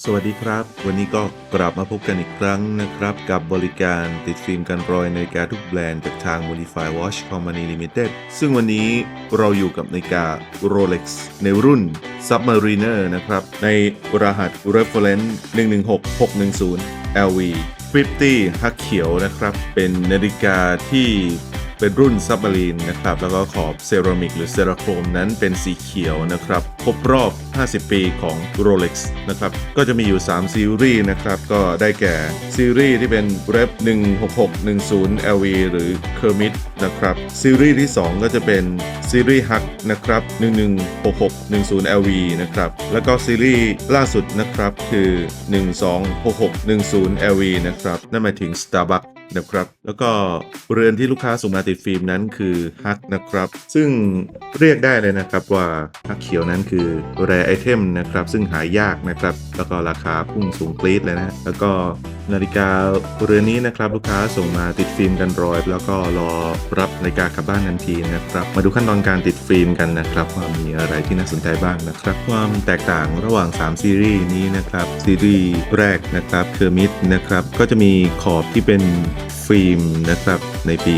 สวัสดีครับ วันนี้ก็กลับมาพบกันอีกครั้งนะครับ กับบริการติดฟิล์มกันรอยนาฬิกาทุกแบรนด์จากทาง Modify Watch Company Limited ซึ่งวันนี้เราอยู่กับนาฬิกา Rolex ในรุ่น Submariner นะครับ ในรหัส Reference 116610 LV 50ฮักเขียวนะครับ เป็นนาฬิกาที่ เป็นรุ่นซับมารีนนะครับ แล้วก็ขอบเซรามิกหรือเซราโครมนั้นเป็นสีเขียวนะครับ ครบรอบ 50 ปีของ Rolex นะครับ ก็จะมีอยู่ 3 ซีรีส์นะครับ ก็ได้แก่ ซีรีส์ที่เป็น Rep 16610 LV หรือ Kermit นะครับ ซีรีส์ที่ 2 ก็จะเป็นซีรีส์ Hug นะครับ116610 LV นะครับ แล้วก็ซีรีส์ล่าสุดนะครับคือ 126610 LV นะครับ นั่นหมายถึง Starbucks นะครับ แล้วก็เรือนที่ลูกค้าส่งมาติดฟิล์มนั้นคือฮักนะครับ ซึ่งเรียกได้เลยนะครับว่าฮักเขียวนั้นคือแรไอเทมนะครับ ซึ่งหายากนะครับแล้วก็ราคาพุ่งสูงกรี๊ดเลยนะแล้วก็นาฬิกาเรือนนี้นะครับลูกค้าส่งมาติดฟิล์มกันรอย แล้วก็รอรับนาฬิกากลับบ้านทันทีนะครับ มาดูขั้นตอนการติดฟิล์มกันนะครับว่ามีอะไรที่น่าสนใจบ้างนะครับ ความแตกต่างระหว่าง 3 ซีรีส์นี้นะครับซีรีส์แรกนะครับเคอร์มิดนะครับก็จะมีขอบที่เป็น ฟิล์มนะครับในปี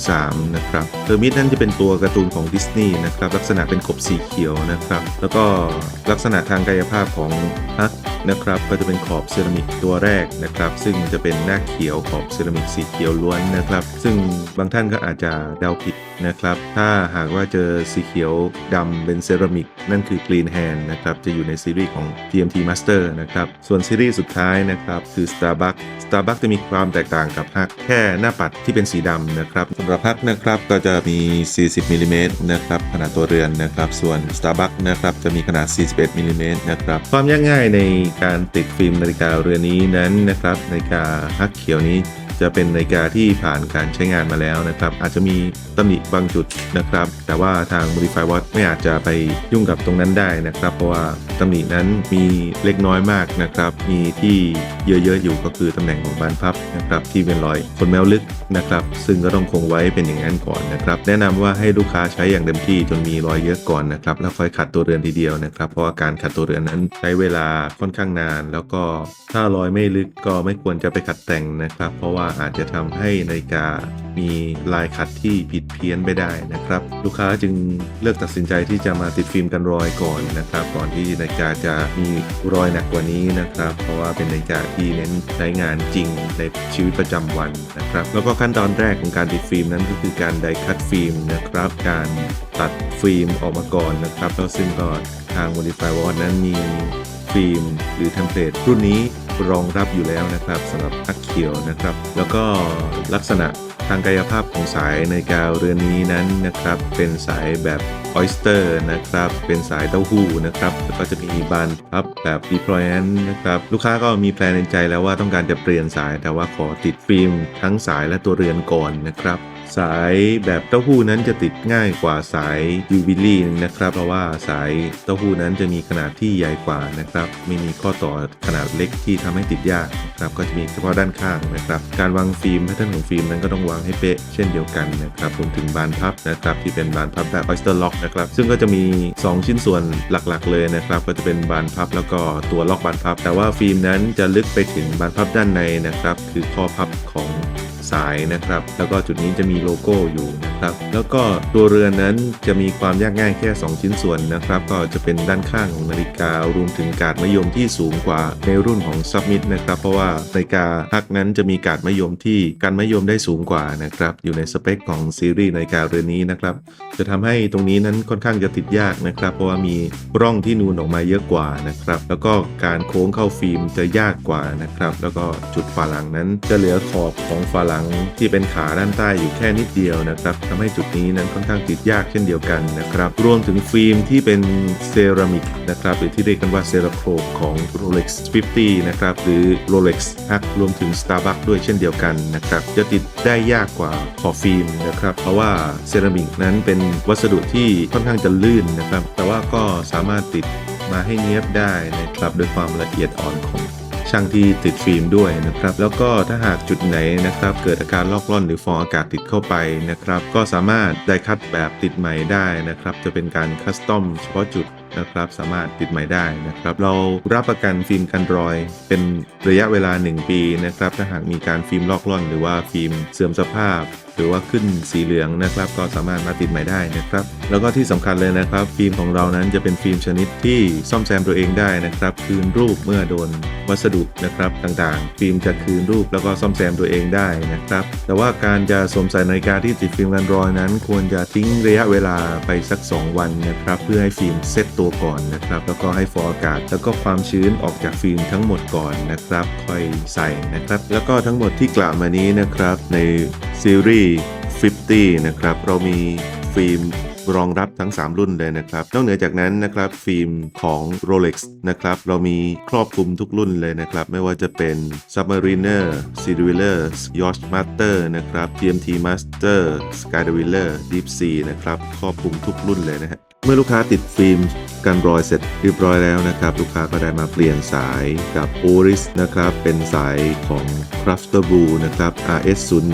2003 นะครับเทอร์มิตนั่นจะเป็นตัวการ์ตูนของดิสนีย์นะครับลักษณะเป็นกบสีเขียวนะครับ แล้วก็ลักษณะทางกายภาพของฮัก นะครับก็จะเป็นขอบเซรามิกตัวแรกนะครับ ซึ่งจะเป็นหน้าเขียวขอบเซรามิกสีเขียวล้วนนะครับ ซึ่งบางท่านก็อาจจะเดาผิดนะครับ ถ้าหากว่าเจอสีเขียวดำเป็นเซรามิกนั่นคือกรีนแฮนด์นะครับจะอยู่ในซีรีส์ของ TMT Master นะครับ ส่วนซีรีส์สุดท้ายนะครับคือ Starbucks Starbucks จะมีความแตกต่างกับฮักแค่หน้าปัดที่เป็นสีดำนะครับสำหรับฮักนะครับก็จะมี 40มิลลิเมตรนะครับขนาดตัวเรือนนะครับ ส่วน Starbucks นะครับจะมีขนาด 41มิลลิเมตรนะครับความยากง่ายในการติดฟิล์มนาฬิกาเรือนนี้นั้นนะครับนาฬิกาฮักเขียวนี้ จะเป็นนาฬิกาที่ผ่านการใช้งานมาแล้วนะครับ อาจจะมีตำหนิบางจุดนะครับ แต่ว่าทาง Modify Watch ไม่อาจจะไปยุ่งกับตรงนั้นได้นะครับ เพราะว่าตำหนินั้นมีเล็กน้อยมากนะครับ มีที่เยอะๆอยู่ก็คือตำแหน่งของบานพับนะครับ ที่เป็นรอยขนแมวลึกนะครับ ซึ่งก็ต้องคงไว้เป็นอย่างนั้นก่อนนะครับ แนะนำว่าให้ลูกค้าใช้อย่างเต็มที่จนมีรอยเยอะก่อนนะครับ แล้วค่อยขัดตัวเรือนทีเดียวนะครับ เพราะว่าการขัดตัวเรือนนั้นใช้เวลาค่อนข้างนาน แล้วก็ถ้ารอยไม่ลึกก็ไม่ควรจะไปขัดแต่งนะครับ เพราะว่าอาจจะทำให้นาฬิกามีลายขัดที่ผิดเพี้ยนไปได้นะครับ ลูกค้าจึงเลือกตัดสินใจที่จะมาติดฟิล์มกันรอยก่อนนะครับ ก่อนที่นาฬิกาจะมีรอยหนักกว่านี้นะครับ เพราะว่าเป็นนาฬิกาที่เน้นใช้งานจริงในชีวิตประจำวันนะครับ แล้วก็ขั้นตอนแรกของการติดฟิล์มนั้นก็คือการไดคัดฟิล์มนะครับ การตัดฟิล์มออกมาก่อนนะครับแล้วซึ่งก็ทาง Modify Watch นั้นมีฟิล์มหรือเทมเพลตรุ่นนี้ รองรับอยู่แล้วนะครับสำหรับอักเขียวนะครับ แล้วก็ลักษณะทางกายภาพของสายในกาวเรือนนี้นั้นนะครับ เป็นสายแบบออยสเตอร์นะครับ เป็นสายเต้าหู้นะครับ แล้วก็จะมีบานพับแบบ deployment นะครับ ลูกค้าก็มีแพลนในใจแล้วว่าต้องการจะเปลี่ยนสายแต่ว่าขอติดฟิล์มทั้งสายและตัวเรือนก่อนนะครับ สายแบบเต้าหู้นั้นจะติดง่ายกว่าสายยูบิลี่นะครับ เพราะว่าสายเต้าหู้นั้นจะมีขนาดที่ใหญ่กว่านะครับ ไม่มีข้อต่อขนาดเล็กที่ทำให้ติดยากนะครับก็จะมีเฉพาะด้านข้างนะครับ การวางฟิล์มแพทเทิร์นของฟิล์มนั้นก็ต้องวางให้เป๊ะเช่นเดียวกันนะครับรวมถึงบานพับนะครับที่เป็นบานพับแบบ oyster lock นะครับซึ่งก็จะมี 2 ชิ้นส่วนหลักๆ เลยนะครับ ก็จะเป็นบานพับแล้วก็ตัวล็อกบานพับ แต่ว่าฟิล์มนั้นจะลึกไปถึงบานพับด้านในนะครับ คือข้อพับของ สายนะครับ แล้วก็จุดนี้จะมีโลโก้อยู่นะ ครับ แล้วก็ตัวเรือนนั้นจะมีความยากง่ายแค่ 2 ชิ้นส่วนนะครับ ก็จะเป็นด้านข้างของนาฬิการวมถึงการมะยมที่สูงกว่าในรุ่นของ Submit นะครับ เพราะว่านาฬิกาฮักนั้นจะมีการมะยมที่การมะยมได้สูงกว่านะครับอยู่ในสเปคของซีรีส์นาฬิกาเรือนนี้นะครับจะทำให้ตรงนี้นั้นค่อนข้างจะติดยากนะครับ เพราะว่ามีร่องที่นูนออกมาเยอะกว่านะครับ แล้วก็การโค้งเข้าฟิล์มจะยากกว่านะครับ แล้วก็จุดฝาหลังนั้นจะเหลือขอบของฝาหลังที่เป็นขาด้านใต้อยู่แค่นิดเดียวนะครับทำให้จุดนี้นั้นค่อนข้างติดยากเช่นเดียวกันนะครับ รวมถึงฟิล์มที่เป็นเซรามิกนะครับหรือที่เรียกกันว่าเซราโครของ Rolex 50 นะครับหรือ Rolex Hack รวมถึง Starbucks ด้วยเช่นเดียวกันนะครับจะติดได้ยากกว่าขอบฟิล์มนะครับเพราะว่าเซรามิกนั้นเป็นวัสดุที่ค่อนข้างจะลื่นนะครับแต่ว่าก็สามารถติดมาให้เนียบได้นะครับด้วยความละเอียดอ่อนของ ช่างที่ติดฟิล์มด้วยนะครับ แล้วก็ถ้าหากจุดไหนนะครับ เกิดอาการลอกล่อนหรือฟองอากาศติดเข้าไปนะครับ ก็สามารถได้คัดแบบติดใหม่ได้นะครับ จะเป็นการคัสตอมเฉพาะจุด นะครับ สามารถติดใหม่ได้นะครับ เรารับประกันฟิล์มกันรอย เป็นระยะเวลา 1 ปีนะครับ ถ้าหากมีการฟิล์มลอกล่อน หรือว่าฟิล์มเสื่อมสภาพ หรือว่าขึ้นสีเหลืองนะครับ ก็สามารถมาติดใหม่ได้นะครับ แล้วก็ที่สำคัญเลยนะครับ ฟิล์มของเรานั้นจะเป็นฟิล์มชนิดที่ซ่อมแซมตัวเองได้นะครับ คืนรูปเมื่อโดนวัสดุนะครับต่างๆ ฟิล์มจะคืนรูปแล้วก็ซ่อมแซมตัวเองได้นะครับ แต่ว่าการจะสวมใส่นาฬิกาที่ติดฟิล์มกันรอยนั้น ควรจะทิ้งระยะเวลาไปสัก 2 วันนะครับ เพื่อให้ฟิล์มเซตตัวก่อนนะครับ แล้วก็ให้ฟองอากาศ แล้วก็ความชื้นออกจากฟิล์มทั้งหมดก่อนนะครับ ค่อยใส่นะครับ แล้วก็ทั้งหมดที่กล่าวมานี้นะครับในซีรีส์ 50 นะครับ เรามีฟิล์มรองรับทั้ง 3 รุ่นเลยนะครับ นอกเหนือจากนั้นนะครับฟิล์มของ Rolex นะครับเรามีครอบคลุมทุกรุ่นเลยนะครับ ไม่ว่าจะเป็น Submariner, s e a d w i l l e r Yacht Master นะครับ GMT Master, Skydweller, Deep Sea นะครับ ครอบคลุมทุกรุ่นเลยนะฮะ เมื่อลูกค้าติดฟิล์มกันรอยเสร็จเรียบร้อยแล้วนะครับ ลูกค้าก็ได้มาเปลี่ยนสายกับ Oris นะครับ เป็นสายของ Crafter Blue นะครับ RS01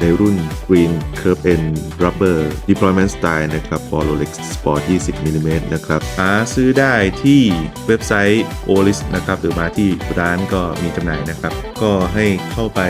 ในรุ่น Green Curve N Rubber Deployment Style นะครับ for Rolex Sport 20 mm นะครับหาซื้อได้ที่เว็บไซต์ Oris นะครับ หรือมาที่ร้านก็มีจำหน่ายนะครับ ก็ให้เข้าไป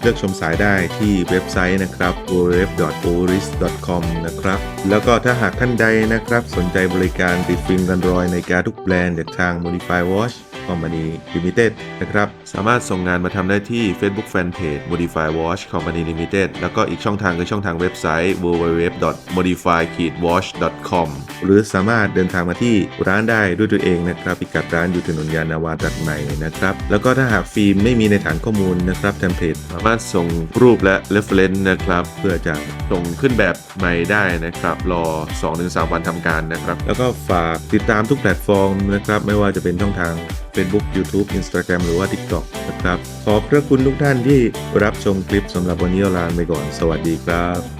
เลือกชมสายได้ที่เว็บไซต์นะครับ www.oris.com นะครับ แล้วก็ถ้าหากท่านใดนะครับสนใจบริการติดฟิล์มกันรอยในการทุกแบรนด์จากทาง Modify Watch Company Limited นะครับ สามารถส่งงานมาทำได้ที่ Facebook Fanpage Modify Watch Company Limited แล้วก็อีกช่องทางคือช่องทางเว็บไซต์ www.modify-watch.com หรือสามารถเดินทางมาที่ร้านได้ด้วยตัวเองนะครับพิกัดร้านอยู่ถนนยานาวาตัดใหม่นะครับ แล้วก็ถ้าหากฟิล์มไม่มีในฐานข้อมูลนะครับเทมเพลตสามารถส่งรูปและ reference นะครับ เพื่อจะส่งขึ้นแบบใหม่ได้นะครับ รอ 2-3 วันทำการนะครับ แล้วก็ฝากติดตามทุกแพลตฟอร์มนะครับ ไม่ว่าจะเป็นช่องทาง Facebook YouTube Instagram หรือว่า TikTok นะครับ ขอบพระคุณทุกท่านที่รับชมคลิปสำหรับวันนี้ลาไปก่อน สวัสดีครับ